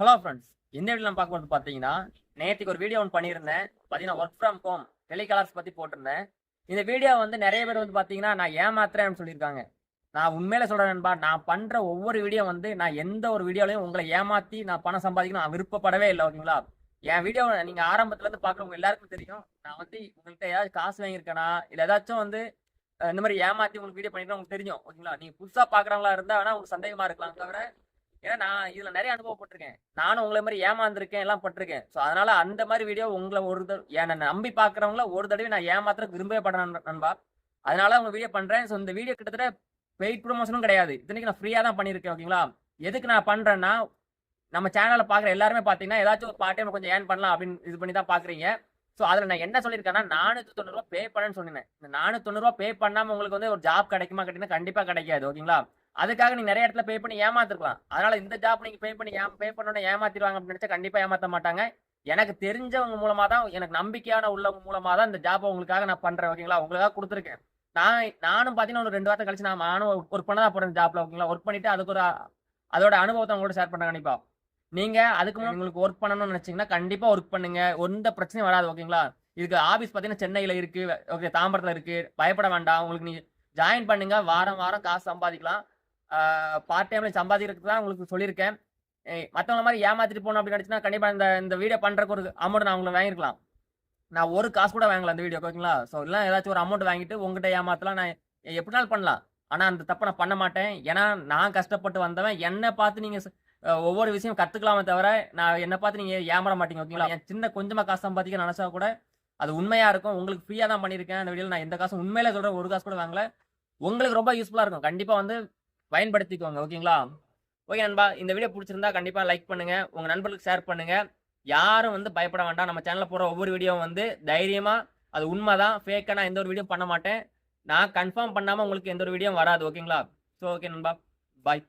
Hello friends இந்த video பார்க்க பார்க்கும்போது பார்த்தீங்கன்னா நேற்றுக்கு ஒரு வீடியோ ஒன்று பண்ணியிருந்தேன். பார்த்தீங்கன்னா ஒர்க் ஃப்ரம் ஹோம் டெலிகாலர்ஸ் பற்றி போட்டிருந்தேன். இந்த வீடியோ வந்து நிறைய பேர் வந்து பார்த்தீங்கன்னா நான் ஏமாத்துறேன்னு சொல்லியிருக்காங்க. நான் உண்மையில சொல்கிறேன் நண்பா நான் பண்ணுற ஒவ்வொரு வீடியோ வந்து நான் எந்த ஒரு வீடியோலையும் உங்களை ஏமாற்றி நான் பணம் சம்பாதிக்கணும் நான் விருப்பப்படவே இல்லை ஓகேங்களா? என் வீடியோ நீங்கள் ஆரம்பத்துலேருந்து பார்க்குறவங்க எல்லாருக்கும் தெரியும். நான் வந்து உங்கள்கிட்ட ஏதாவது காசு வாங்கியிருக்கேனா? இல்லை ஏதாச்சும் வந்து இந்த மாதிரி ஏமாற்றி உங்களுக்கு வீடியோ பண்ணிட்டு உங்களுக்கு தெரியும் ஓகேங்களா? நீங்கள் புதுசாக பார்க்குறவங்களா இருந்தால் வேணா உங்களுக்கு சந்தேகமாக இருக்கலாம். தவிர ஏன்னா நான் இதுல நிறைய அனுபவப்பட்டிருக்கேன் நானும் உங்களை மாதிரி ஏமாந்துருக்கேன் எல்லாம் பட்டிருக்கேன். ஸோ அதனால அந்த மாதிரி வீடியோ உங்களை ஒரு தடவை என்னை நம்பி பார்க்குறவங்கள ஒரு தடவை நான் ஏமாத்திர விரும்பவே படுறேன் நண்பா. அதனால உங்க வீடியோ பண்றேன். ஸோ இந்த வீடியோ கிட்டத்தட்ட பெய்ட் ப்ரொமோஷனும் கிடையாது. இத்தனைக்கு நான் ஃப்ரீயாக தான் பண்ணியிருக்கேன் ஓகேங்களா எதுக்கு நான் பண்றேன்னா நம்ம சேனலை பாக்குற எல்லாருமே பார்த்தீங்கன்னா ஏதாச்சும் ஒரு பார்ட் டைம் கொஞ்சம் ஏர்ன் பண்ணலாம் அப்படின்னு இது பண்ணி தான் பார்க்குறீங்க ஸோ அதில் நான் என்ன சொல்லியிருக்கேன்னா நானூற்றி தொண்ணூறுரூவா பே பண்ணேன்னு சொன்னேன். இந்த நானூற்றி தொண்ணூறுரூவா பே பண்ணாமல் உங்களுக்கு வந்து ஒரு ஜாப் கிடைக்குமா கேட்டிங்கன்னா கண்டிப்பாக கிடைக்காது ஓகேங்களா அதுக்காக நீங்க நிறைய இடத்துல பே பண்ணி ஏமாத்திருக்கலாம். அதனால இந்த ஜாப் நீங்க பே பண்ணி பே பண்ணோட ஏமாத்திடுவாங்க அப்படின்னு நினைச்சா கண்டிப்பா ஏமாத்த மாட்டாங்க. எனக்கு தெரிஞ்சவங்க மூலமா தான் எனக்கு நம்பிக்கையான உள்ளவங்க மூலமா தான் இந்த ஜாப் உங்களுக்காக நான் பண்றேன் ஓகேங்களா? உங்களுக்காக கொடுத்துருக்கேன். நான் நானும் பாத்தீங்கன்னா ஒரு ரெண்டு வாரத்தை கழிச்சு நான் நானும் ஒர்க் பண்ண தான் போறேன் ஜாப்ல ஓகேங்களா? ஒர்க் பண்ணிட்டு அதுக்கு ஒரு அதோட அனுபவத்தை உங்களோட ஷேர் பண்றேன் கண்டிப்பா. நீங்க அதுக்கு முன்னாடி உங்களுக்கு ஒர்க் பண்ணணும்னு நினைச்சீங்கன்னா கண்டிப்பா ஒர்க் பண்ணுங்க. எந்த பிரச்சனையும் வராது ஓகேங்களா? இதுக்கு ஆபீஸ் பாத்தீங்கன்னா சென்னையில இருக்கு ஓகே தாம்பரத்துல இருக்கு. பயப்பட வேண்டாம். உங்களுக்கு நீ ஜாயின் பண்ணுங்க. வாரம் வாரம் காசு சம்பாதிக்கலாம். பார்ட் டைம்ல சம்பாதிக்கிறதுக்கு தான் உங்களுக்கு சொல்லியிருக்கேன். மத்தவங்கள மாதிரி ஏமாத்திட்டு போகணும் அப்படின்னு நினைச்சுன்னா கண்டிப்பா இந்த இந்த வீடியோ பண்றதுக்கு ஒரு அமௌண்ட் நான் உங்களை வாங்கிருக்கலாம் நான் ஒரு காசு கூட வாங்கல அந்த வீடியோ ஓகேங்களா ஸோ இல்லை ஏதாச்சும் ஒரு அமௌண்ட் வாங்கிட்டு உங்ககிட்ட ஏமாத்தலாம். நான் எப்படினாலும் பண்ணலாம். ஆனா அந்த தப்பை நான் பண்ண மாட்டேன். ஏன்னா நான் கஷ்டப்பட்டு வந்தவன். என்னை பார்த்து நீங்க ச- அஹ் ஒவ்வொரு விஷயம் கத்துக்கலாமே தவிர நான் என்னை பார்த்து நீங்க ஏமாற மாட்டீங்க ஓகேங்களா என் சின்ன கொஞ்சமா காசு சம்பாதிக்க நினைச்சா கூட அது உண்மையா இருக்கும். உங்களுக்கு ஃப்ரீயா தான் பண்ணியிருக்கேன். அந்த வீடியோல நான் எந்த காசும் உண்மையில சொல்றேன். ஒரு காசு கூட வாங்கல. உங்களுக்கு ரொம்ப யூஸ்ஃபுல்லா இருக்கும். கண்டிப்பா வந்து பயன்படுத்திக்கோங்க ஓகேங்களா? ஓகே நண்பா இந்த வீடியோ பிடிச்சிருந்தா கண்டிப்பாக லைக் பண்ணுங்க உங்கள் நண்பர்களுக்கு ஷேர் பண்ணுங்க. யாரும் வந்து பயப்பட வேண்டாம் நம்ம சேனலில் போகிற ஒவ்வொரு வீடியோவும் வந்து தைரியமாக அது உண்மை தான் ஃபேக்காக நான் எந்த ஒரு வீடியோ பண்ண மாட்டேன். நான் கன்ஃபார்ம் பண்ணாமல் உங்களுக்கு எந்த ஒரு வீடியோ வராது ஓகேங்களா? ஸோ ஓகே நண்பா பாய்